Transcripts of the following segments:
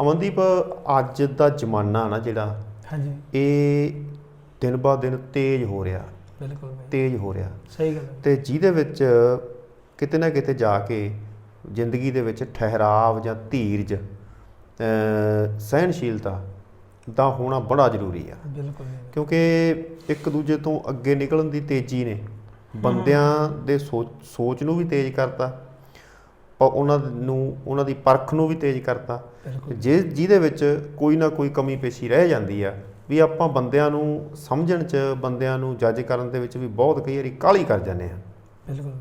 ਅਮਨਦੀਪ ਅੱਜ ਦਾ ਜ਼ਮਾਨਾ ਨਾ ਜਿਹੜਾ ਹਾਂਜੀ। ਇਹ ਦਿਨ ਬਾਅਦ ਦਿਨ ਤੇਜ਼ ਹੋ ਰਿਹਾ। ਬਿਲਕੁਲ ਬਾਈ ਤੇਜ਼ ਹੋ ਰਿਹਾ। ਸਹੀ ਗੱਲ ਹੈ। ਤੇ ਜਿਹਦੇ ਵਿੱਚ ਕਿਤੇ ਨਾ ਕਿਤੇ ਜਾ ਕੇ ਜ਼ਿੰਦਗੀ ਦੇ ਵਿੱਚ ਠਹਿਰਾਵ ਜਾਂ ਧੀਰਜ ਅ, ਸਹਿਨਸ਼ੀਲਤਾ ਦਾ ਹੋਣਾ ਬੜਾ ਜ਼ਰੂਰੀ ਆ। ਬਿਲਕੁਲ। ਕਿਉਂਕਿ ਇੱਕ ਦੂਜੇ ਤੋਂ ਅੱਗੇ ਨਿਕਲਣ ਦੀ ਤੇਜ਼ੀ ਨੇ। ਬੰਦਿਆਂ ਦੇ ਸੋਚ ਨੂੰ ਵੀ ਤੇਜ਼ ਕਰਤਾ। ਪਰ ਉਹਨਾਂ ਨੂੰ ਉਹਨਾਂ ਦੀ ਪਰਖ ਨੂੰ ਵੀ ਤੇਜ਼ ਕਰਤਾ। ਜੇ ਜਿਹਦੇ ਵਿੱਚ ਕੋਈ ਨਾ ਕੋਈ ਕਮੀ ਪੇਸ਼ੀ ਰਹਿ ਜਾਂਦੀ ਆ ਵੀ ਆਪਾਂ ਬੰਦਿਆਂ ਨੂੰ ਸਮਝਣ 'ਚ ਬੰਦਿਆਂ ਨੂੰ ਜੱਜ ਕਰਨ ਦੇ ਵਿੱਚ ਵੀ ਬਹੁਤ ਕਈ ਵਾਰੀ ਕਾਹਲੀ ਕਰ ਜਾਂਦੇ ਆ ਬਿਲਕੁਲ।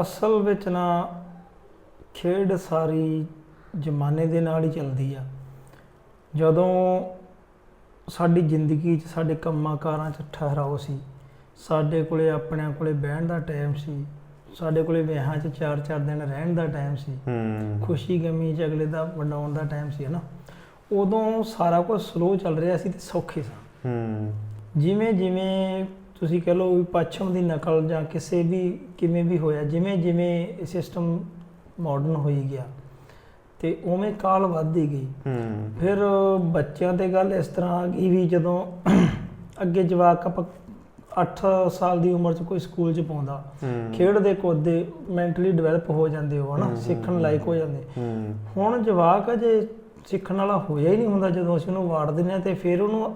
ਅਸਲ ਵਿੱਚ ਨਾ ਖੇਡ ਸਾਰੀ ਜ਼ਮਾਨੇ ਦੇ ਨਾਲ ਹੀ ਚੱਲਦੀ ਆ। ਜਦੋਂ ਸਾਡੀ ਜ਼ਿੰਦਗੀ 'ਚ ਸਾਡੇ ਕੰਮਾਂ ਕਾਰਾਂ 'ਚ ਠਹਿਰਾਓ ਸੀ ਸਾਡੇ ਕੋਲੇ ਆਪਣਿਆਂ ਕੋਲੇ ਬਹਿਣ ਦਾ ਟਾਈਮ ਸੀ ਸਾਡੇ ਕੋਲੇ ਵਿਆਹਾਂ 'ਚ 4-4 ਦਿਨ ਰਹਿਣ ਦਾ ਟਾਈਮ ਸੀ। ਹੂੰ। ਖੁਸ਼ੀ ਗਮੀ 'ਚ ਅਗਲੇ ਦਾ ਵੰਡਾਉਣ ਦਾ ਟਾਈਮ ਸੀ ਹਨਾ। ਉਦੋਂ ਸਾਰਾ ਕੁਝ ਸਲੋ ਚੱਲ ਰਿਹਾ ਸੀ ਤੇ ਸੌਖੇ ਸਾਂ। ਹੂੰ। ਜਿਵੇਂ ਜਿਵੇਂ ਤੁਸੀਂ ਕਹ ਲਓ ਵੀ ਪੱਛਮ ਦੀ ਨਕਲ ਜਾਂ ਕਿਸੇ ਵੀ ਕਿਵੇਂ ਵੀ ਹੋਇਆ ਜਿਵੇਂ ਜਿਵੇਂ ਸਿਸਟਮ ਮਾਡਰਨ ਹੋਈ ਗਿਆ ਤੇ ਉਵੇਂ ਕਾਲ ਵੱਧਦੀ ਗਈ। ਹੂੰ। ਫਿਰ ਬੱਚਿਆਂ ਤੇ ਗੱਲ ਇਸ ਤਰ੍ਹਾਂ ਆ ਗਈ ਵੀ ਜਦੋਂ ਅੱਗੇ ਜਵਾਕ ਆਪਾਂ 8 ਸਾਲ ਦੀ ਉਮਰ 'ਚ ਕੋਈ ਸਕੂਲ 'ਚ ਪਾਉਂਦਾ। ਖੇਡਦੇ ਕੁੱਦਦੇ ਮੈਂਟਲੀ ਡਿਵੈਲਪ ਹੋ ਜਾਂਦੇ ਹੋ ਹਨਾ ਸਿੱਖਣ ਲਾਇਕ ਹੋ ਜਾਂਦੇ। ਹੁਣ ਜਵਾਕ ਅਜੇ ਸਿੱਖਣ ਵਾਲਾ ਹੋਇਆ ਹੀ ਨਹੀਂ ਹੁੰਦਾ ਜਦੋਂ ਅਸੀਂ ਉਹਨੂੰ ਵਾੜ ਦਿੰਦੇ ਆ ਤੇ ਫਿਰ ਉਹਨੂੰ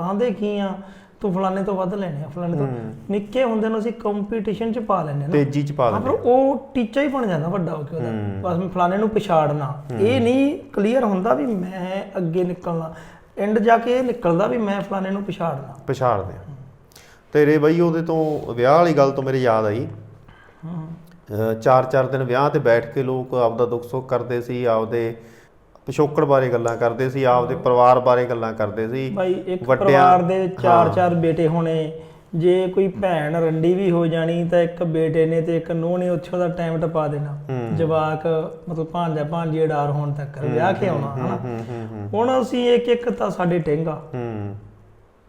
ਆਂਦੇ ਕੀ ਆ ਤੂੰ ਫਲਾਣੇ ਤੋਂ ਵੱਧ ਲੈਣੇ ਆ ਫਲਾਣੇ ਤੋਂ। ਨਿੱਕੇ ਹੁੰਦੇ ਨੂੰ ਅਸੀਂ ਕੰਪੀਟੀਸ਼ਨ ਚ ਪਾ ਲੈਂਦੇ ਨਾ। ਤੇਜ਼ੀ 'ਚ ਪਾ ਹਾਂ, ਪਰ ਦਿੰਦੇ ਉਹ ਟੀਚਾ ਹੀ ਬਣ ਜਾਂਦਾ ਵੱਡਾ ਹੋ ਕੇ ਉਹਦਾ। ਬਸ ਮੈਂ ਫਲਾਣੇ ਨੂੰ ਪਛਾੜਨਾ। ਇਹ ਨਹੀਂ ਕਲੀਅਰ ਹੁੰਦਾ ਵੀ ਮੈਂ ਅੱਗੇ ਨਿਕਲਣਾ। ਐਂਡ ਜਾ ਕੇ ਇਹ ਨਿਕਲਦਾ ਵੀ ਮੈਂ ਫਲਾਣੇ ਨੂੰ ਪਛਾੜਨਾ। ਪਛਾੜਦੇ ਆ। ਤੇਰੇ ਬਈ ਉਹਦੇ ਤੋਂ ਵਿਆਹ ਵਾਲੀ ਗੱਲ ਤੋਂ ਮੇਰੇ ਯਾਦ ਆਈ। ਹਾਂ। ਚਾਰ ਚਾਰ ਦਿਨ ਵਿਆਹ ਤੇ ਬੈਠ ਕੇ ਲੋਕ ਆਪਦਾ ਦੁੱਖ ਸੁੱਖ ਕਰਦੇ ਸੀ ਆਪਦੇ ਪਿਛੋਕੜ ਬਾਰੇ ਗੱਲਾਂ ਕਰਦੇ ਸੀ ਆਪਦੇ ਪਰਿਵਾਰ ਬਾਰੇ ਗੱਲਾਂ ਕਰਦੇ ਸੀ। ਭਾਈ ਇੱਕ ਪਰਿਵਾਰ ਦੇ ਚਾਰ। ਚਾਰ ਬੇਟੇ ਹੋਣੇ ਜੇ ਕੋਈ ਭੈਣ ਰੰਡੀ ਵੀ ਹੋ ਜਾਣੀ ਤਾਂ ਇੱਕ ਬੇਟੇ ਨੇ ਤੇ ਇੱਕ ਨੂੰਹ ਨੇ ਉੱਥੇ ਉਹਦਾ ਟਾਈਮ ਟਪਾ ਦੇਣਾ। ਜਵਾਕ ਮਤਲਬ ਭਾਂਜਾ ਭਾਂਜੀ ਅਡਾਰ ਹੋਣ ਤੱਕ ਵਿਆਹ ਕੇ ਆਉਣਾ ਹਨਾ? ਹੁਣ ਅਸੀਂ ਇੱਕ ਇੱਕ ਤਾਂ ਸਾਡੇ ਟਹਿੰਗਾ ਹੂੰ।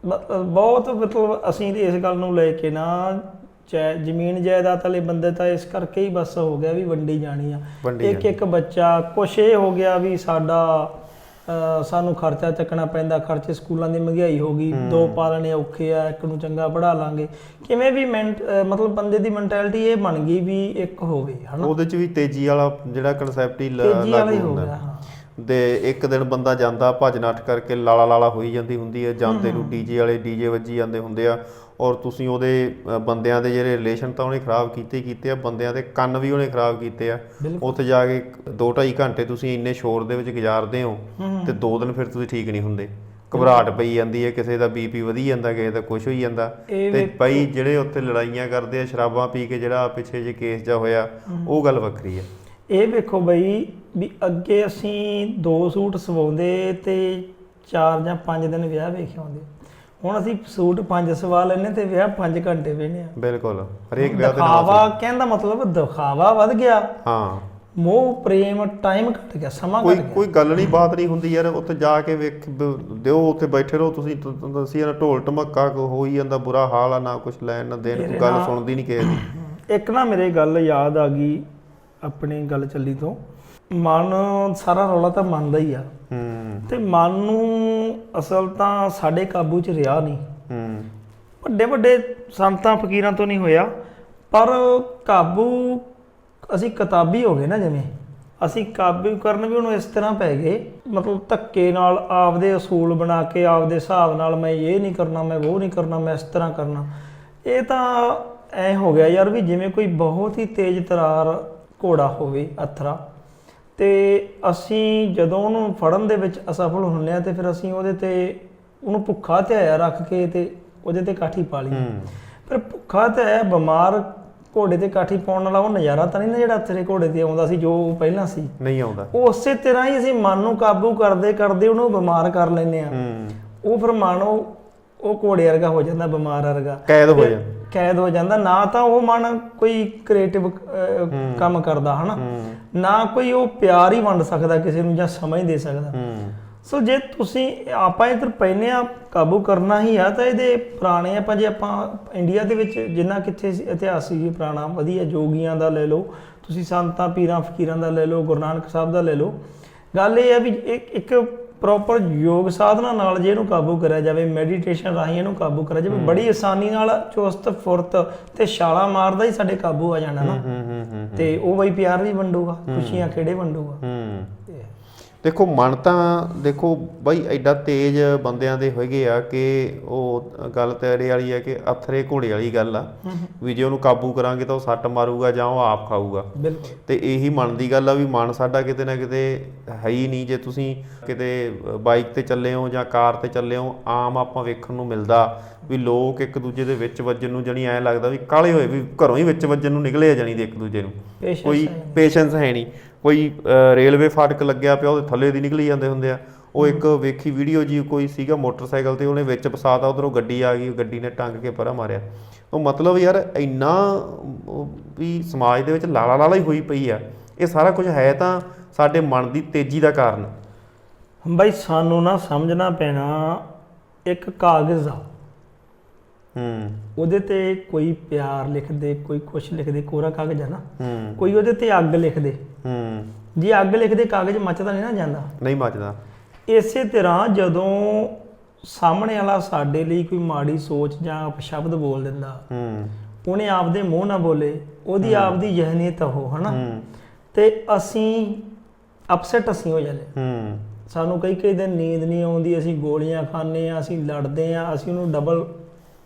ਮਤਲਬ ਬਹੁਤ ਮਤਲਬ ਅਸੀਂ ਇਸ ਗੱਲ ਨੂੰ ਲੈ ਕੇ ਨਾ ਚਾਹੇ ਜ਼ਮੀਨ ਜਾਇਦਾਦ ਵਾਲੇ ਬੰਦੇ ਤਾਂ ਇਸ ਕਰਕੇ ਹੀ ਬਸ ਹੋ ਗਿਆ ਵੀ ਵੰਡੀ ਜਾਣੀ ਆ। ਇੱਕ ਇੱਕ ਬੱਚਾ ਕੁਛ ਇਹ ਹੋ ਗਿਆ ਵੀ ਸਾਡਾ ਸਾਨੂੰ ਖਰਚਾ ਚੱਕਣਾ ਪੈਂਦਾ ਖਰਚੇ ਸਕੂਲਾਂ ਦੀ ਮਹਿੰਗਾਈ ਹੋ ਗਈ ਦੋ ਪਾਲਣੇ ਔਖੇ ਆ ਇੱਕ ਨੂੰ ਚੰਗਾ ਪੜ੍ਹਾ ਲਾਂਗੇ। ਕਿਵੇਂ ਵੀ ਮਤਲਬ ਬੰਦੇ ਦੀ ਮੈਂਟੈਲਿਟੀ ਇਹ ਬਣ ਗਈ ਵੀ ਇੱਕ ਹੋਵੇ ਹਨਾ? ਉਹਦੇ ਚ ਵੀ ਤੇਜ਼ੀ ਵਾਲਾ ਜਿਹੜਾ ਕਨਸੈਪਟ ਹੀ ਲਾਗੂ ਹੁੰਦਾ। ਦੇ ਇੱਕ ਦਿਨ ਬੰਦਾ ਜਾਂਦਾ ਭੱਜ ਨੱਠ ਕਰਕੇ ਲਾਲਾ ਲਾਲਾ ਹੋਈ ਜਾਂਦੀ ਹੁੰਦੀ ਹੈ ਜਾਂਦੇ ਨੂੰ ਡੀਜੇ ਵਾਲੇ ਡੀਜੇ ਵੱਜੀ ਜਾਂਦੇ ਹੁੰਦੇ ਆ ਔਰ ਤੁਸੀਂ ਉਹਦੇ ਬੰਦਿਆਂ ਦੇ ਜਿਹੜੇ ਰਿਲੇਸ਼ਨ ਤਾਂ ਉਹਨੇ ਖਰਾਬ ਕੀਤੇ ਕੀਤੇ ਆ ਬੰਦਿਆਂ ਦੇ ਕੰਨ ਵੀ ਉਹਨੇ ਖਰਾਬ ਕੀਤੇ ਆ। ਉੱਥੇ ਜਾ ਕੇ 2.5 ਘੰਟੇ ਤੁਸੀਂ ਇੰਨੇ ਸ਼ੋਰ ਦੇ ਵਿੱਚ ਗੁਜ਼ਾਰਦੇ ਹੋ। ਤੇ 2 ਦਿਨ ਫਿਰ ਤੁਸੀਂ ਠੀਕ ਨਹੀਂ ਹੁੰਦੇ। ਘਬਰਾਹਟ ਪਈ ਜਾਂਦੀ ਹੈ ਕਿਸੇ ਦਾ ਬੀਪੀ ਵਧੀ ਜਾਂਦਾ ਕਿਸੇ ਦਾ ਕੁਝ ਹੋਈ ਜਾਂਦਾ। ਤੇ ਬਈ ਜਿਹੜੇ ਉੱਥੇ ਲੜਾਈਆਂ ਕਰਦੇ ਆ ਸ਼ਰਾਬਾਂ ਪੀ ਕੇ ਜਿਹੜਾ ਪਿੱਛੇ ਜੇ ਕੇਸ ਜਾ ਹੋਇਆ ਉਹ ਗੱਲ ਵੱਖਰੀ ਆ ਇਹ ਵੇਖੋ ਬਈ ਵੀ ਅੱਗੇ ਅਸੀਂ ਦੋ ਸੂਟ ਸਵਾਉਂਦੇ ਤੇ ਚਾਰ ਜਾਂ ਪੰਜ ਦਿਨ ਵਿਆਹ ਵੇਖ ਆਉਂਦੇ। ਹੁਣ ਅਸੀਂ ਸੂਟ ਪੰਜ ਸਵਾ ਲੈਨੇ ਤੇ ਵਿਆਹ 5 ਘੰਟੇ ਵੇਨੇ ਆ ਬਿਲਕੁਲ ਹਰੇਕ ਵਿਆਹ ਦੇ ਨਾਲ ਦਿਖਾਵਾ ਕਹਿੰਦਾ ਮਤਲਬ ਦਿਖਾਵਾ ਵੱਧ ਗਿਆ। ਹਾਂ। ਮੋਹ ਪ੍ਰੇਮ ਟਾਈਮ ਘਟ ਗਿਆ ਸਮਾਂ ਕੋਈ ਘਟ ਗਿਆ। ਕੋਈ ਗੱਲ ਨਹੀਂ ਬਾਤ ਨਹੀਂ ਹੁੰਦੀ ਯਾਰ ਉੱਥੇ ਜਾ ਕੇ ਵੇਖ ਦਿਓ ਉੱਥੇ ਬੈਠੇ ਰਹੋ ਤੁਸੀਂ ਤੁਸੀਂ ਨਾ ਢੋਲ ਢਮੱਕਾ ਕੋ ਹੋਈ ਜਾਂਦਾ ਬੁਰਾ ਹਾਲ ਆ ਨਾ ਕੁਝ ਲੈਣ ਨਾ ਦੇਣ ਗੱਲ ਸੁਣਦੀ ਨਹੀਂ ਕਿਸੇ ਦੀ। ਇੱਕ ਨਾ ਮੇਰੇ ਗੱਲ ਯਾਦ ਆ ਗਈ ਆਪਣੀ ਗੱਲ ਚੱਲੀ ਤੋਂ। ਮਨ ਸਾਰਾ ਰੌਲਾ ਤਾਂ ਮੰਨਦਾ ਹੀ ਆ। ਹੂੰ। ਤੇ ਮਨ ਨੂੰ ਅਸਲ ਤਾਂ ਸਾਡੇ ਕਾਬੂ 'ਚ ਰਿਹਾ ਨਹੀਂ। ਹੂੰ। ਵੱਡੇ ਵੱਡੇ ਸੰਤਾਂ ਫਕੀਰਾਂ ਤੋਂ ਨਹੀਂ ਹੋਇਆ ਪਰ ਕਾਬੂ ਅਸੀਂ ਕਿਤਾਬੀ ਹੋ ਗਏ ਨਾ ਜਿਵੇਂ। ਅਸੀਂ ਕਾਬੂ ਕਰਨ ਵੀ ਉਹਨੂੰ ਇਸ ਤਰ੍ਹਾਂ ਪੈ ਗਏ ਮਤਲਬ ਧੱਕੇ ਨਾਲ ਆਪਦੇ ਅਸੂਲ ਬਣਾ ਕੇ ਆਪਦੇ ਹਿਸਾਬ ਨਾਲ ਮੈਂ ਇਹ ਨਹੀਂ ਕਰਨਾ ਮੈਂ ਉਹ ਨਹੀਂ ਕਰਨਾ ਮੈਂ ਇਸ ਤਰ੍ਹਾਂ ਕਰਨਾ। ਇਹ ਤਾਂ ਐ ਹੋ ਗਿਆ ਯਾਰ ਵੀ ਜਿਵੇਂ ਕੋਈ ਬਹੁਤ ਹੀ ਤੇਜ਼ ਤਰਾਰ ਘੋੜਾ ਹੋਵੇ ਅਥਰਾ ਤੇ ਅਸੀਂ ਜਦੋਂ ਉਹਨੂੰ ਫੜਨ ਦੇ ਵਿੱਚ ਅਸਫਲ ਹੁੰਨੇ ਆ ਤੇ ਫਿਰ ਅਸੀਂ ਉਹਦੇ ਤੇ ਉਹਨੂੰ ਭੁੱਖਾ ਧਿਆਇਆ ਰੱਖ ਕੇ ਤੇ ਉਹਦੇ ਤੇ ਕਾਠੀ ਪਾ ਲਈ। ਫਿਰ ਭੁੱਖਾ ਧਿਆਇਆ ਬਿਮਾਰ ਘੋੜੇ ਤੇ ਕਾਠੀ ਪਾਉਣ ਵਾਲਾ ਉਹ ਨਜ਼ਾਰਾ ਤਾਂ ਨਹੀਂ ਨਾ ਜਿਹੜਾ ਤੇਰੇ ਘੋੜੇ ਤੇ ਆਉਂਦਾ ਸੀ ਜੋ ਪਹਿਲਾਂ ਸੀ। ਨਹੀਂ ਆਉਂਦਾ। ਉਹ ਉਸੇ ਤਰ੍ਹਾਂ ਹੀ ਅਸੀਂ ਮਨ ਨੂੰ ਕਾਬੂ ਕਰਦੇ ਕਰਦੇ ਉਹਨੂੰ ਬਿਮਾਰ ਕਰ ਲੈਨੇ ਆ ਉਹ ਫਿਰ ਮਨ ਉਹ ਘੋੜੇ ਵਰਗਾ ਹੋ ਜਾਂਦਾ ਬਿਮਾਰ ਵਰਗਾ। ਕੈਦ ਹੋ ਫਿਰ ਜਾ ਕੈਦ ਹੋ ਜਾਂਦਾ ਨਾ ਤਾਂ ਉਹ ਮਨ ਕੋਈ ਕ੍ਰੀਏਟਿਵ ਕੰਮ ਕਰਦਾ ਹਨਾ? ਨਾ ਕੋਈ ਉਹ ਪਿਆਰ ਹੀ ਵੰਡ ਸਕਦਾ ਕਿਸੇ ਨੂੰ ਜਾਂ ਸਮਝ ਦੇ ਸਕਦਾ। ਸੋ ਜੇ ਤੁਸੀਂ ਆਪਾਂ ਇਧਰ ਪੈਨੇ ਆ ਕਾਬੂ ਕਰਨਾ ਹੀ ਆ ਤਾਂ ਇਹਦੇ ਪੁਰਾਣੇ ਆਪਾਂ ਜੇ ਆਪਾਂ ਇੰਡੀਆ ਦੇ ਵਿੱਚ ਜਿੰਨਾ ਕਿੱਥੇ ਇਤਿਹਾਸ ਸੀ ਪੁਰਾਣਾ ਵਧੀਆ ਜੋਗੀਆਂ ਦਾ ਲੈ ਲਓ ਤੁਸੀਂ ਸੰਤਾਂ ਪੀਰਾਂ ਫਕੀਰਾਂ ਦਾ ਲੈ ਲਓ ਗੁਰੂ ਨਾਨਕ ਸਾਹਿਬ ਦਾ ਲੈ ਲਓ। ਗੱਲ ਇਹ ਹੈ ਵੀ ਇੱਕ ਇੱਕ ਪ੍ਰੋਪਰ ਯੋਗ ਸਾਧਨਾ ਨਾਲ ਜੇ ਇਹਨੂੰ ਕਾਬੂ ਕਰਿਆ ਜਾਵੇ ਮੈਡੀਟੇਸ਼ਨ ਰਾਹੀਂ ਇਹਨੂੰ ਕਾਬੂ ਕਰਿਆ ਜਾਵੇ ਬੜੀ ਆਸਾਨੀ ਨਾਲ ਚੁਸਤ ਫੁਰਤ ਤੇ ਛਾਲਾ ਮਾਰਦਾ ਹੀ ਸਾਡੇ ਕਾਬੂ ਆ ਜਾਣਾ ਨਾ। ਤੇ ਉਹ ਬਈ ਪਿਆਰ ਵੀ ਵੰਡੂਗਾ ਖੁਸ਼ੀਆਂ ਕਿਹੜੇ ਵੰਡੂਗਾ? ਦੇਖੋ ਮਨ ਤਾਂ ਦੇਖੋ ਬਾਈ ਐਡਾ ਤੇਜ਼ ਬੰਦਿਆਂ ਦੇ ਹੈਗੇ ਆ ਕਿ ਉਹ ਗੱਲ ਤੇਰੇ ਵਾਲੀ ਹੈ ਕਿ ਅਥਰੇ ਘੋੜੇ ਵਾਲੀ ਗੱਲ ਆ। ਵੀ ਜੇ ਉਹਨੂੰ ਕਾਬੂ ਕਰਾਂਗੇ ਤਾਂ ਉਹ ਸੱਟ ਮਾਰੂਗਾ ਜਾਂ ਉਹ ਆਪ ਖਾਊਗਾ। ਤੇ ਇਹੀ ਮਨ ਦੀ ਗੱਲ ਆ ਵੀ ਮਨ ਸਾਡਾ ਕਿਤੇ ਨਾ ਕਿਤੇ ਹੈ ਹੀ ਨਹੀਂ। ਜੇ ਤੁਸੀਂ ਕਿਤੇ ਬਾਈਕ ਤੇ ਚੱਲੇ ਹੋ ਜਾਂ ਕਾਰ ਤੇ ਚੱਲੇ ਹੋ ਆਮ ਆਪਾਂ ਵੇਖਣ ਨੂੰ ਮਿਲਦਾ ਵੀ ਲੋਕ ਇੱਕ ਦੂਜੇ ਦੇ ਵਿੱਚ ਵੱਜਣ ਨੂੰ ਜਣੀ ਐ ਲੱਗਦਾ ਵੀ ਕਾਲੇ ਹੋਏ ਵੀ ਘਰੋਂ ਹੀ ਵਿੱਚ ਵੱਜਣ ਨੂੰ ਨਿਕਲੇ ਆ ਜਣੀ ਦੇ ਇੱਕ ਦੂਜੇ ਨੂੰ। ਕੋਈ। ਪੇਸ਼ੈਂਸ ਹੈ ਨਹੀਂ। ਕੋਈ ਰੇਲਵੇ ਫਾਟਕ ਲੱਗਿਆ ਪਿਆ ਉਹਦੇ ਥੱਲੇ ਦੀ ਨਿਕਲੀ ਜਾਂਦੇ ਹੁੰਦੇ ਆ। ਉਹ ਇੱਕ ਵੇਖੀ ਵੀਡੀਓ ਜੀ ਕੋਈ ਸੀਗਾ ਮੋਟਰਸਾਈਕਲ ਤੇ ਉਹਨੇ ਵਿੱਚ ਫਸਾਤਾ ਉਧਰੋਂ ਗੱਡੀ ਆ ਗਈ ਗੱਡੀ ਨੇ ਟੰਗ ਕੇ ਪਰਾਂ ਮਾਰਿਆ। ਉਹ ਮਤਲਬ ਯਾਰ ਇੰਨਾ ਵੀ ਸਮਾਜ ਦੇ ਵਿੱਚ ਲਾਲਾ ਲਾਲਾ ਹੀ ਹੋਈ ਪਈ ਆ। ਇਹ ਸਾਰਾ ਕੁਝ ਹੈ ਤਾਂ ਸਾਡੇ ਮਨ ਦੀ ਤੇਜ਼ੀ ਦਾ ਕਾਰਨ। ਬਈ ਸਾਨੂੰ ਨਾ ਸਮਝਣਾ ਪੈਣਾ ਇੱਕ ਕਾਗਜ਼ ਆ। ਹੂੰ। ਉਹਦੇ ਤੇ ਕੋਈ ਪਿਆਰ ਲਿਖ ਦੇ ਕੋਈ ਕੁਛ ਲਿਖ ਦੇ ਕੋਰਾ ਕਾਗਜ਼ ਆ ਨਾ। ਹੂੰ। ਕੋਈ ਉਹਦੇ ਤੇ ਅੱਗ ਲਿਖ ਦੇ ਹੂੰ ਜੇ ਅੱਗ ਲਿਖ ਦੇ ਕਾਗਜ਼ ਮੱਚਦਾ ਨਹੀਂ ਨਾ ਜਾਂਦਾ। ਨਹੀਂ ਮੱਚਦਾ। ਇਸੇ ਤਰ੍ਹਾਂ ਜਦੋਂ ਸਾਹਮਣੇ ਵਾਲਾ ਸਾਡੇ ਲਈ ਕੋਈ ਮਾੜੀ ਸੋਚ ਜਾਂ ਅਪਸ਼ਬਦ ਬੋਲ ਦਿੰਦਾ ਹੂੰ ਉਹਨੇ ਆਪਦੇ ਮੂੰਹ ਨਾਲ ਬੋਲੇ ਉਹਦੀ ਆਪਦੀ ਜਹਨੀਅਤ ਉਹ ਹਨਾ? ਹੂੰ। ਤੇ ਅਸੀਂ ਅਪਸੈਟ ਅਸੀਂ ਹੋ ਜਾਂਦੇ। ਹੂੰ। ਸਾਨੂੰ ਕਈ ਕਈ ਦਿਨ ਨੀਂਦ ਨਹੀਂ ਆਉਂਦੀ ਅਸੀਂ ਗੋਲੀਆਂ ਖਾਂਦੇ ਆ ਅਸੀਂ ਲੜਦੇ ਆ ਅਸੀਂ ਉਹਨੂੰ ਡਬਲ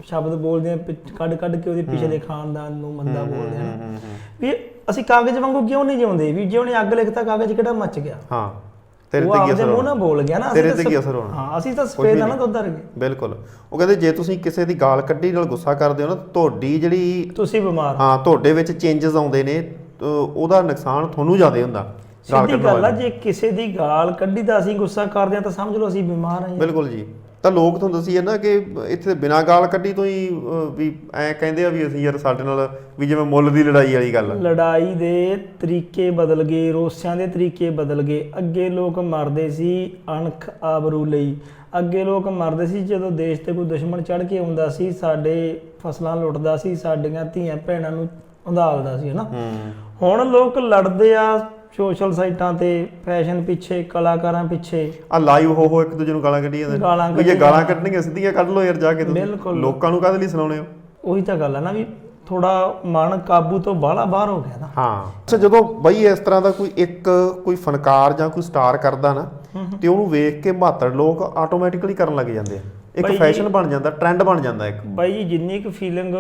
ਸ਼ਬਦ ਬੋਲਦੇ ਆ ਕੱਢ ਕੱਢ ਕੇ ਉਹਦੇ ਪਿਛਲੇ ਖਾਨਦਾਨ ਨੂੰ ਮੰਦਾ ਬੋਲਦੇ ਆ ਵੀ ਅਸੀਂ ਕਾਗਜ਼ ਵਾਂਗੂ ਕਿਉਂ ਨਹੀਂ ਜਿਉਂਦੇ? ਵੀ ਜੇ ਉਹਨੇ ਅੱਗ ਲਿਖਤਾ ਕਾਗਜ਼ ਕਿਹੜਾ ਮੱਚ ਗਿਆ? ਹਾਂ ਤੇਰੇ ਉਹ ਤੇ ਕੀ ਅਸਰ ਹੋਣਾ? ਨਾਲ ਬੋਲ ਗਿਆ ਨਾ ਤੇਰੇ ਤਾਂ ਕੀ ਅਸਰ ਹੋਣਾ? ਹਾਂ ਅਸੀਂ ਤਾਂ ਸਫੇਦ ਆ ਨਾ। ਦੁੱਧ ਵਰਗੇ। ਬਿਲਕੁਲ। ਉਹ ਕਹਿੰਦੇ ਜੇ ਤੁਸੀਂ ਕਿਸੇ ਦੀ ਗਾਲ ਕੱਢੀ ਨਾਲ ਗੁੱਸਾ ਕਰਦੇ ਹੋ ਨਾ ਤੁਹਾਡੀ ਜਿਹੜੀ ਤੁਸੀਂ ਬਿਮਾਰ ਹਾਂ। ਤੁਹਾਡੇ ਵਿੱਚ ਚੇਂਜਸ ਆਉਂਦੇ ਨੇ ਉਹਦਾ ਨੁਕਸਾਨ ਤੁਹਾਨੂੰ ਜ਼ਿਆਦਾ ਹੁੰਦਾ ਸਿੱਧੀ ਗੱਲ ਆ ਜੇ ਕਿਸੇ ਦੀ ਗਾਲ ਕੱਢੀ ਤਾਂ ਅਸੀਂ ਗੁੱਸਾ ਕਰਦੇ ਆ ਤਾਂ ਸਮਝ ਲਓ ਅਸੀਂ ਬਿਮਾਰ ਆ ਬਿਲਕੁਲ ਜੀ। ਤਾਂ ਲੋਕ ਤੁਹਾਨੂੰ ਦਸੀਏ ਨਾ ਕਿ ਇੱਥੇ ਬਿਨਾਂ ਗਾਲ ਕੱਢੀ ਤੋਂ ਹੀ ਵੀ ਐ ਕਹਿੰਦੇ ਆ ਵੀ ਅਸੀਂ ਯਾਰ ਸਾਡੇ ਨਾਲ ਵੀ ਜਿਵੇਂ ਮੁੱਲ ਦੀ ਲੜਾਈ ਵਾਲੀ ਗੱਲ। ਲੜਾਈ ਦੇ ਤਰੀਕੇ ਬਦਲ ਗਏ ਰੋਸਿਆਂ ਦੇ ਤਰੀਕੇ ਬਦਲ ਗਏ। ਅੱਗੇ ਲੋਕ ਮਰਦੇ ਸੀ ਅਣਖ ਆਬਰੂ ਲਈ। ਅੱਗੇ ਲੋਕ ਮਰਦੇ ਸੀ ਜਦੋਂ ਦੇਸ਼ ਤੇ ਕੋਈ ਦੁਸ਼ਮਣ ਚੜ ਕੇ ਆਉਂਦਾ ਸੀ ਸਾਡੇ ਫਸਲਾਂ ਲੁੱਟਦਾ ਸੀ ਸਾਡੀਆਂ ਧੀਆਂ ਭੈਣਾਂ ਨੂੰ ਉਧਾਲਦਾ ਸੀ ਹਨਾ? ਹੂੰ। ਹੁਣ ਲੋਕ ਲੜਦੇ ਆ ਸੋਸ਼ਲ ਸਾਈਟਾਂ ਤੇ ਫੈਸ਼ਨ ਪਿੱਛੇ ਕਲਾਕਾਰਾਂ ਪਿੱਛੇ। ਆ ਲਾਈਵ ਹੋ ਹੋ ਇੱਕ ਦੂਜੇ ਨੂੰ ਗਾਲਾਂ ਕੱਢੀ ਜਾਂਦੇ ਨੇ। ਗਾਲਾਂ ਵੀ ਕੱਢੀ ਗਾਲਾਂ। ਕੱਢਣੀਆਂ ਸਿੱਧੀਆਂ ਕੱਢ ਲਓ ਯਾਰ ਜਾ ਕੇ ਤੁਸੀਂ। ਲੋਕਾਂ ਨੂੰ ਕਾਹਦੇ ਲਈ ਸੁਣਾਉਣੇ ਹੋ? ਉਹੀ ਤਾਂ ਗੱਲ ਆ ਨਾ ਵੀ ਥੋੜਾ ਮਨ ਕਾਬੂ ਤੋਂ ਬਾਹਲਾ ਬਾਹਰ ਹੋ ਗਿਆ ਨਾ। ਹਾਂ। ਅੱਛਾ ਜਦੋਂ ਬਈ ਇਸ ਤਰ੍ਹਾਂ ਦਾ ਕੋਈ ਇੱਕ ਕੋਈ ਫਨਕਾਰ ਜਾਂ ਕੋਈ ਸਟਾਰ ਕਰਦਾ ਨਾ ਤੇ ਉਹਨੂੰ ਵੇਖ ਕੇ ਮਾਤੜ ਲੋਕ ਆਟੋਮੈਟਿਕਲੀ ਕਰਨ ਲੱਗ ਜਾਂਦੇ ਆ। ਇੱਕ ਫੈਸ਼ਨ ਬਣ ਜਾਂਦਾ ਟ੍ਰੈਂਡ ਬਣ ਜਾਂਦਾ ਇੱਕ। ਬਾਈ ਜਿੰਨੀ ਕੁ ਫੀਲਿੰਗ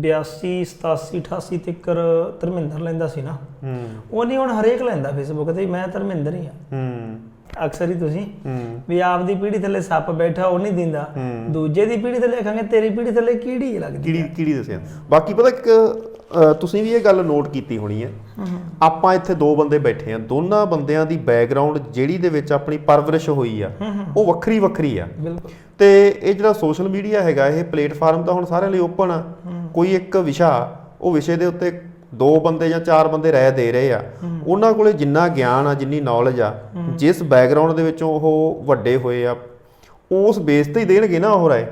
82 87 88 ਤੱਕਰ ਧਰਮਿੰਦਰ ਲੈਂਦਾ ਸੀ ਨਾ। ਹੂੰ। ਉਹ ਨਹੀਂ ਹੁਣ ਹਰੇਕ ਲੈਂਦਾ ਫੇਸਬੁੱਕ ਤੇ ਮੈਂ ਧਰਮਿੰਦਰ ਹੀ ਆ। ਹੂੰ। ਅਕਸਰ ਹੀ ਤੁਸੀਂ। ਵੀ ਆਪਦੀ ਪੀੜ੍ਹੀ ਥੱਲੇ ਸੱਪ ਬੈਠਾ ਉਹ ਨਹੀਂ ਦਿੰਦਾ। ਦੂਜੇ ਦੀ ਪੀੜ੍ਹੀ ਥੱਲੇ ਕਹਾਂਗੇ ਤੇਰੀ ਪੀੜ੍ਹੀ ਥੱਲੇ ਕੀੜੀ ਲੱਗਦੀ ਕੀੜੀ ਕੀੜੀ ਦੱਸਿਆ। ਬਾਕੀ ਪਤਾ ਇੱਕ ਤੁਸੀਂ ਵੀ ਇਹ ਗੱਲ ਨੋਟ ਕੀਤੀ ਹੋਣੀ ਹੈ। ਆਪਾਂ ਇੱਥੇ ਦੋ ਬੰਦੇ ਬੈਠੇ ਆ ਦੋਨਾਂ ਬੰਦਿਆਂ ਦੀ ਬੈਕਗ੍ਰਾਉਂਡ ਜਿਹੜੀ ਦੇ ਵਿੱਚ ਆਪਣੀ ਪਰਵਰਿਸ਼ ਹੋਈ ਆ ਉਹ ਵੱਖਰੀ ਵੱਖਰੀ ਆ। ਬਿਲਕੁਲ। ਤੇ ਇਹ ਜਿਹੜਾ ਸੋਸ਼ਲ ਮੀਡੀਆ ਹੈਗਾ ਇਹ ਪਲੇਟਫਾਰਮ ਤਾਂ ਹੁਣ ਸਾਰਿਆਂ ਲਈ ਓਪਨ ਆ। ਕੋਈ ਇੱਕ ਵਿਸ਼ਾ ਉਹ ਵਿਸ਼ੇ ਦੇ ਉੱਤੇ ਦੋ ਬੰਦੇ ਜਾਂ ਚਾਰ ਬੰਦੇ ਰਾਏ ਦੇ ਰਹੇ ਆ। ਉਹਨਾਂ ਕੋਲੇ ਜਿੰਨਾ ਗਿਆਨ ਆ ਜਿੰਨੀ ਨੌਲੇਜ ਆ ਜਿਸ ਬੈਕਗ੍ਰਾਉਂਡ ਦੇ ਵਿੱਚੋਂ ਉਹ ਵੱਡੇ ਹੋਏ ਆ ਉਸ ਬੇਸ ਤੇ ਹੀ ਦੇਣਗੇ ਨਾ ਉਹ ਰਾਏ।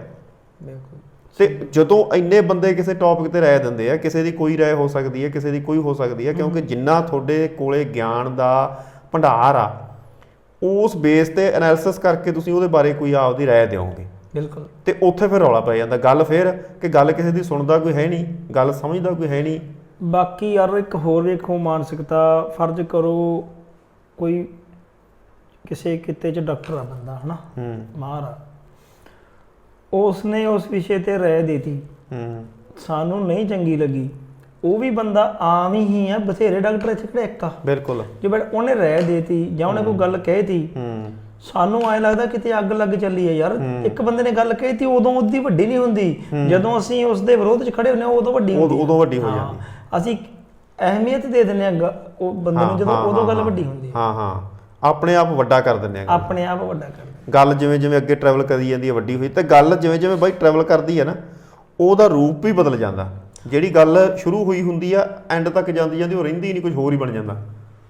ਬਿਲਕੁਲ। ਤੇ ਜਦੋਂ ਇੰਨੇ ਬੰਦੇ ਕਿਸੇ ਟੌਪਿਕ ਤੇ ਰਾਏ ਦਿੰਦੇ ਆ ਕਿਸੇ ਦੀ ਕੋਈ ਰਾਏ ਹੋ ਸਕਦੀ ਹੈ ਕਿਸੇ ਦੀ ਕੋਈ ਹੋ ਸਕਦੀ ਹੈ ਕਿਉਂਕਿ ਜਿੰਨਾ ਤੁਹਾਡੇ ਕੋਲੇ ਗਿਆਨ ਦਾ ਭੰਡਾਰ ਆ ਉਸ ਬੇਸ ਤੇ ਐਨਾਲਿਸਿਸ ਕਰਕੇ ਤੁਸੀਂ ਉਹਦੇ ਬਾਰੇ ਕੋਈ ਆਪਦੀ ਰਾਏ ਦਿਓਗੇ। ਬਿਲਕੁਲ। ਤੇ ਉੱਥੇ ਫਿਰ ਰੌਲਾ ਪੈ ਜਾਂਦਾ। ਗੱਲ ਫਿਰ ਕਿ ਗੱਲ ਕਿਸੇ ਦੀ ਸੁਣਦਾ ਕੋਈ ਹੈ ਨਹੀਂ ਗੱਲ ਸਮਝਦਾ ਕੋਈ ਹੈ ਨਹੀਂ। ਬਾਕੀ ਯਾਰ ਇੱਕ ਹੋਰ ਵੇਖੋ ਮਾਨਸਿਕਤਾ ਫਰਜ਼ ਕਰੋ ਕੋਈ ਕਿਸੇ ਕਿਤੇ ਚ ਡਾਕਟਰ ਆ ਬੰਦਾ ਹਨਾ? ਹੂੰ। ਮਾਹਰ ਆ। ਉਸਨੇ ਉਸ ਵਿਸ਼ੇ ਤੇ ਰਾਏ ਦਿੱਤੀ। ਹੂੰ। ਸਾਨੂੰ ਨਹੀਂ ਚੰਗੀ ਲੱਗੀ। ਉਹ ਵੀ ਬੰਦਾ ਆਮ ਹੀ ਆ ਬਥੇਰੇ ਡਾਕਟਰ ਇੱਥੇ ਕਿਹੜਾ ਇੱਕ ਆ। ਬਿਲਕੁਲ। ਜੇ ਬਟ ਉਹਨੇ ਰਾਏ ਦੇਤੀ ਜਾਂ ਉਹਨੇ ਕੋਈ ਗੱਲ ਕਹਿਤੀ ਹੂੰ। ਸਾਨੂੰ ਐ ਲੱਗਦਾ ਕਿਤੇ ਅੱਗ ਲੱਗ ਚੱਲੀ ਹੈ ਯਾਰ। ਇੱਕ ਬੰਦੇ ਨੇ ਗੱਲ ਕਹਿਤੀ ਉਦੋਂ ਉਹਦੀ ਵੱਡੀ ਨਹੀਂ ਹੁੰਦੀ। ਜਦੋਂ ਅਸੀਂ ਉਸ ਦੇ ਵਿਰੋਧ 'ਚ ਖੜੇ ਹੁੰਦੇ ਹਾਂ ਉਦੋਂ ਵੱਡੀ ਹੁੰਦੀ ਉਦੋਂ ਵੱਡੀ ਹੋ ਜਾਂਦੀ ਅਸੀਂ ਅਹਿਮੀਅਤ ਦੇ ਦਿੰਦੇ ਆ ਉਹ ਬੰਦੇ ਨੂੰ ਜਦੋਂ ਉਦੋਂ ਗੱਲ ਵੱਡੀ ਹੁੰਦੀ ਹੈ। ਹਾਂ ਆਪਣੇ ਆਪ ਵੱਡਾ ਕਰ ਦਿੰਦੇ ਆ। ਆਪਣੇ ਆਪ ਵੱਡਾ ਕਰ ਗੱਲ ਜਿਵੇਂ ਜਿਵੇਂ ਅੱਗੇ ਟਰੈਵਲ ਕਰੀ ਜਾਂਦੀ ਹੈ ਵੱਡੀ ਹੋਈ ਤੇ ਗੱਲ ਜਿਵੇਂ ਜਿਵੇਂ ਬਾਈ ਟਰੈਵਲ ਕਰਦੀ ਹੈ ਨਾ ਉਹਦਾ ਰੂਪ ਵੀ ਬਦਲ ਜਾਂਦਾ। ਜਿਹੜੀ ਗੱਲ ਸ਼ੁਰੂ ਹੋਈ ਹੁੰਦੀ ਆ ਐਂਡ ਤੱਕ ਜਾਂਦੀ ਜਾਂਦੀ ਉਹ ਰਹਿੰਦੀ ਨਹੀਂ ਕੁਝ ਹੋਰ ਹੀ ਬਣ ਜਾਂਦਾ।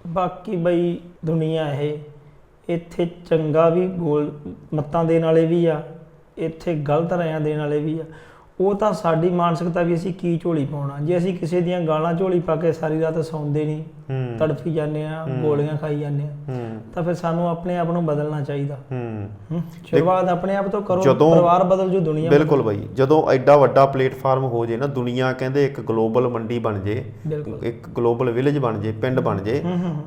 ਬਾਕੀ ਬਈ ਦੁਨੀਆ ਇਹ ਇੱਥੇ ਚੰਗਾ ਵੀ ਗੋਲ ਮੱਤਾਂ ਦੇਣ ਵਾਲੇ ਵੀ ਆ, ਇੱਥੇ ਗਲਤ ਰਾਇਆਂ ਦੇਣ ਵਾਲੇ ਵੀ ਆ। ਉਹ ਤਾਂ ਸਾਡੀ ਮਾਨਸਿਕਤਾ ਵੀ ਅਸੀਂ ਕੀ ਝੋਲੀ ਪਾਉਣਾ? ਜੇ ਅਸੀਂ ਕਿਸੇ ਦੀਆਂ ਗਾਲਾਂ ਝੋਲੀ ਪਾ ਕੇ ਸਾਰੀ ਰਾਤ ਸੌਂਦੇ ਨਹੀਂ ਤੜਫੀ ਜਾਂਦੇ ਆ ਗੋਲੀਆਂ ਖਾਈ ਜਾਂਦੇ ਆ। ਤਾਂ ਫਿਰ ਸਾਨੂੰ ਆਪਣੇ ਆਪ ਨੂੰ ਬਦਲਣਾ ਚਾਹੀਦਾ। ਹੂੰ। ਸ਼ੁਰੂਆਤ ਆਪਣੇ ਆਪ ਤੋਂ ਕਰੋ ਪਰਿਵਾਰ ਬਦਲ ਜੂ ਦੁਨੀਆ ਬਿਲਕੁਲ ਬਾਈ। ਜਦੋਂ ਐਡਾ ਵੱਡਾ ਪਲੇਟਫਾਰਮ ਹੋ ਜੇ ਨਾ ਦੁਨੀਆ ਕਹਿੰਦੇ ਇੱਕ ਗਲੋਬਲ ਮੰਡੀ ਬਣ ਜੇ ਇੱਕ ਗਲੋਬਲ ਵਿਲੇਜ ਬਣ ਜੇ ਪਿੰਡ ਬਣ ਜੇ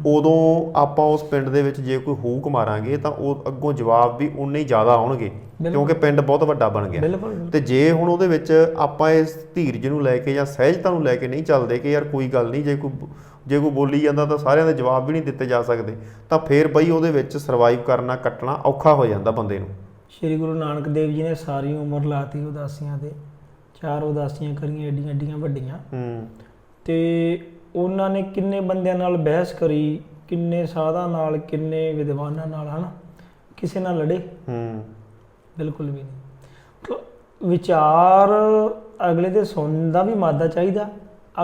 ਉਦੋਂ ਆਪਾਂ ਉਸ ਪਿੰਡ ਦੇ ਵਿੱਚ ਜੇ ਕੋਈ ਹੂਕ ਮਾਰਾਂਗੇ ਤਾਂ ਉਹ ਅੱਗੋਂ ਜਵਾਬ ਵੀ ਉਨੇ ਹੀ ਜ਼ਿਆਦਾ ਆਉਣਗੇ ਕਿਉਂਕਿ ਪਿੰਡ ਬਹੁਤ ਵੱਡਾ ਬਣ ਗਿਆ। ਤੇ ਜੇ ਹੁਣ ਉਹਦੇ ਵਿੱਚ ਆਪਾਂ ਇਸ ਧੀਰਜ ਨੂੰ ਲੈ ਕੇ ਜਾਂ ਸਹਿਜਤਾ ਨੂੰ ਲੈ ਕੇ ਨਹੀਂ ਚੱਲਦੇ ਕਿ ਯਾਰ ਕੋਈ ਗੱਲ ਨਹੀਂ ਜੇ ਕੋਈ ਜੇ ਕੋਈ ਬੋਲੀ ਜਾਂਦਾ ਤਾਂ ਸਾਰਿਆਂ ਦੇ ਜਵਾਬ ਵੀ ਨਹੀਂ ਦਿੱਤੇ ਜਾ ਸਕਦੇ ਤਾਂ ਫੇਰ ਬਈ ਉਹਦੇ ਵਿੱਚ ਸਰਵਾਈਵ ਕਰਨਾ ਕੱਟਣਾ ਔਖਾ ਹੋ ਜਾਂਦਾ ਬੰਦੇ ਨੂੰ। ਸ਼੍ਰੀ ਗੁਰੂ ਨਾਨਕ ਦੇਵ ਜੀ ਨੇ ਸਾਰੀ ਉਮਰ ਲਾਤੀ ਉਦਾਸੀਆਂ ਤੇ ਚਾਰ ਉਦਾਸੀਆਂ ਕਰੀਆਂ ਏਡੀਆਂ ਏਡੀਆਂ ਵੱਡੀਆਂ। ਹੂੰ। ਤੇ ਉਹਨਾਂ ਨੇ ਕਿੰਨੇ ਬੰਦਿਆਂ ਨਾਲ ਬਹਿਸ ਕਰੀ ਕਿੰਨੇ ਸਾਧਾਂ ਨਾਲ ਕਿੰਨੇ ਵਿਦਵਾਨਾਂ ਨਾਲ ਹਨਾ? ਕਿਸੇ ਨਾਲ ਲੜੇ? ਹੂੰ। ਬਿਲਕੁਲ ਵੀ ਨਹੀਂ। ਵਿਚਾਰ ਅਗਲੇ ਦੇ ਸੁਣਨ ਦਾ ਵੀ ਮਾਦਾ ਚਾਹੀਦਾ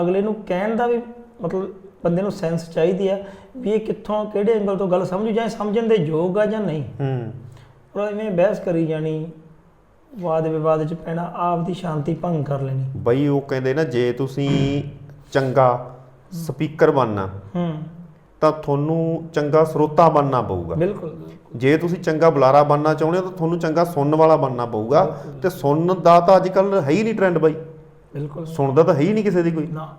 ਅਗਲੇ ਨੂੰ ਕਹਿਣ ਦਾ ਵੀ ਮਤਲਬ ਬੰਦੇ ਨੂੰ ਸੈਂਸ ਚਾਹੀਦੀ ਆ ਵੀ ਇਹ ਕਿੱਥੋਂ ਕਿਹੜੇ ਐਂਗਲ ਤੋਂ ਗੱਲ ਸਮਝੂ ਜਾਂ ਸਮਝਣ ਦੇ ਯੋਗ ਆ ਜਾਂ ਨਹੀਂ। ਹੂੰ। ਪਰ ਐਵੇਂ ਬਹਿਸ ਕਰੀ ਜਾਣੀ ਵਾਦ ਵਿਵਾਦ ਚ ਪੈਣਾ ਆਪ ਦੀ ਸ਼ਾਂਤੀ ਭੰਗ ਕਰ ਲੈਣੀ। ਬਈ ਉਹ ਕਹਿੰਦੇ ਨਾ ਜੇ ਤੁਸੀਂ ਚੰਗਾ ਸਪੀਕਰ ਬਣਨਾ ਹੂੰ। ਤਾਂ ਤੁਹਾਨੂੰ ਚੰਗਾ ਸਰੋਤਾ ਬਣਨਾ ਪਊਗਾ। ਬਿਲਕੁਲ ਜੇ ਤੁਸੀਂ ਚੰਗਾ ਬੁਲਾਰਾ ਬਣਨਾ ਚਾਹੁੰਦੇ ਹੋ ਤਾਂ ਤੁਹਾਨੂੰ ਚੰਗਾ ਸੁਣਨ ਵਾਲਾ ਬਣਨਾ ਪਊਗਾ। ਤੇ ਸੁਣਨ ਦਾ ਤਾਂ ਅੱਜ ਕੱਲ ਹੈ ਹੀ ਨਹੀਂ ਟ੍ਰੈਂਡ ਬਾਈ। ਬਿਲਕੁਲ। ਸੁਣਦਾ ਤਾਂ ਹੈ ਹੀ ਨਹੀਂ ਕਿਸੇ ਦੀ ਕੋਈ। ਨਾ।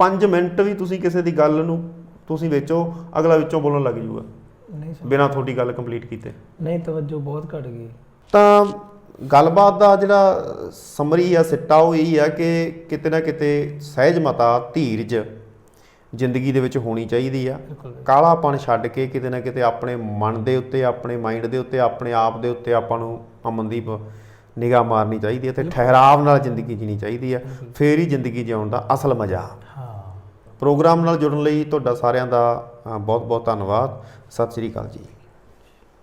5 ਮਿੰਟ ਵੀ ਤੁਸੀਂ ਕਿਸੇ ਦੀ ਗੱਲ ਨੂੰ ਤੁਸੀਂ ਵਿੱਚੋਂ ਅਗਲਾ ਵਿੱਚੋਂ ਬੋਲਣ ਲੱਗ ਜੂਗਾ। ਨਹੀਂ ਸਮਝ- ਬਿਨਾਂ ਤੁਹਾਡੀ ਗੱਲ ਕੰਪਲੀਟ ਕੀਤੇ। ਨਹੀਂ ਤਵੱਜੋ ਬਹੁਤ ਘਟ ਗਈ। ਤਾਂ ਗੱਲਬਾਤ ਦਾ ਜਿਹੜਾ ਸਮਰੀ ਆ ਸਿੱਟਾ ਉਹ ਇਹੀ ਆ ਕਿ ਕਿਤੇ ਨਾ ਕਿਤੇ ਸਹਿਜ ਮਤਾ ਧੀਰਜ ਜ਼ਿੰਦਗੀ ਦੇ ਵਿੱਚ ਹੋਣੀ ਚਾਹੀਦੀ ਆ। ਕਾਲਾਪਣ ਛੱਡ ਕੇ ਕਿਤੇ ਨਾ ਕਿਤੇ ਆਪਣੇ ਮਨ ਦੇ ਉੱਤੇ ਆਪਣੇ ਮਾਈਂਡ ਦੇ ਉੱਤੇ ਆਪਣੇ ਆਪ ਦੇ ਉੱਤੇ ਆਪਾਂ ਨੂੰ ਅਮਨਦੀਪ ਨਿਗਾਹ ਮਾਰਨੀ ਚਾਹੀਦੀ ਹੈ ਤੇ ਠਹਿਰਾਵ ਨਾਲ ਜ਼ਿੰਦਗੀ ਜੀਣੀ ਚਾਹੀਦੀ ਆ ਫੇਰ ਹੀ ਜ਼ਿੰਦਗੀ ਜਿਉਣ ਦਾ ਅਸਲ ਮਜ਼ਾ। ਹਾਂ। ਪ੍ਰੋਗਰਾਮ ਨਾਲ ਜੁੜਨ ਲਈ ਤੁਹਾਡਾ ਸਾਰਿਆਂ ਦਾ ਬਹੁਤ ਬਹੁਤ ਧੰਨਵਾਦ। ਸਤਿ ਸ੍ਰੀ ਅਕਾਲ ਜੀ।